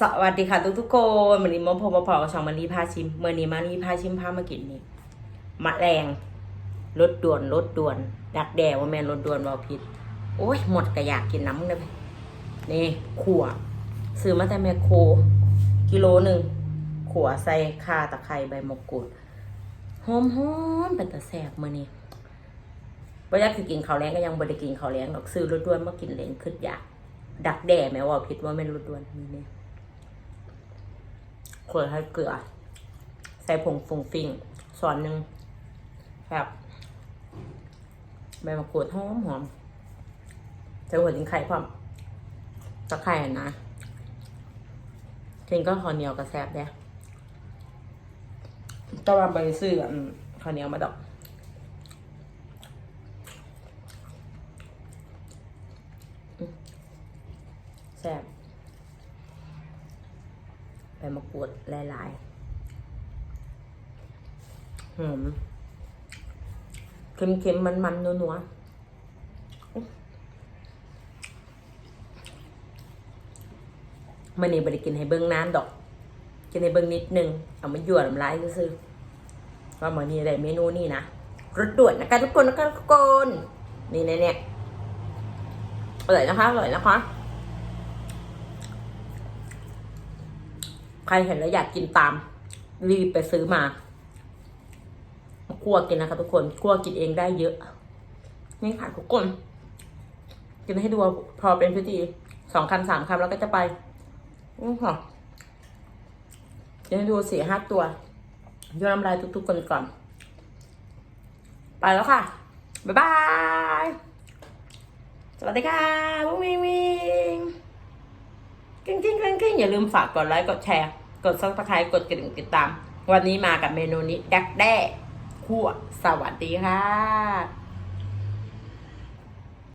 สวัสดีค่ะทุกทุกคนวันนี้มาพบมาพอกับช่องมันนีพาชิมเมื่อนี้มานีพาชิมพามากินนี่มะแรงรถด่วนรถด่วน ดักแด่ว่าแมนรถด่วนว่าผิด โอ้ยหมดก็อยากกินน้ำเลยนี่ขั่วซื้อมาแต่แมคโครกิโลหนึ่งขั่วใส่ข่าตะไคร้ใบมะกรูดหอมหอมเป็นตะแสบมื่อนี้บ่อยากกินข้าวแรงก็ยังบ่ได้กินข้าวแรงดอกซื้อรถด่วนมากินเลนขึ้นอยากดักแด่แม้ว่าผิดว่าแม่รถด่วนนี่เนี่ย ขวดให้เกลือ ใส่ผงฟุงฟิงส่วนหนึ่งแบบใบมะกรูดหอมหอมใส่หัวจิงไข่พร้อมตะไคร่นะกินก็ข้าวเหนียวกับแซบเด้ก็ว่าไปซื้อข้าวเหนียวมาดอกแซ่บ บมะกรูดหลายๆหอมเค็มๆ มันๆ นัวๆมันนี่บริกินให้เบิ้งน้ำดอก กินให้เบิ้งนิดนึง เอามาหยวดน้ำลายซื้อๆว่าเหมือนนี่อะไรเมนูนี่นะรสด่วนนะคะทุกคนนะคะทุกคน นี่เนี่ยเนี่ยอร่อยนะคะอร่อยนะคะ ใครเห็นแล้วอยากกินตาม รีบไปซื้อมาคั่วกินนะคะ ทุกคนคั่วกินเองได้เยอะ นี่ค่ะทุกคน กินให้ดูพอเป็นพิธีสองคำสามคำแล้วก็จะไปนี่ค่ะกินให้ดูสี่ห้าตัวย่อน้ำลายทุกๆคนก่อน ไปแล้วค่ะ บ๊ายบาย สวัสดีค่ะวุ้งวิงวิง กิ้งกิ้งกิ้งกิ้งอย่าลืมฝากกดไลค์กดแชร์ กดซับสไครต์กดกระดิ่งติดตาม วันนี้มากับเมนูนี้ดักแด้คั่วสวัสดีค่ะ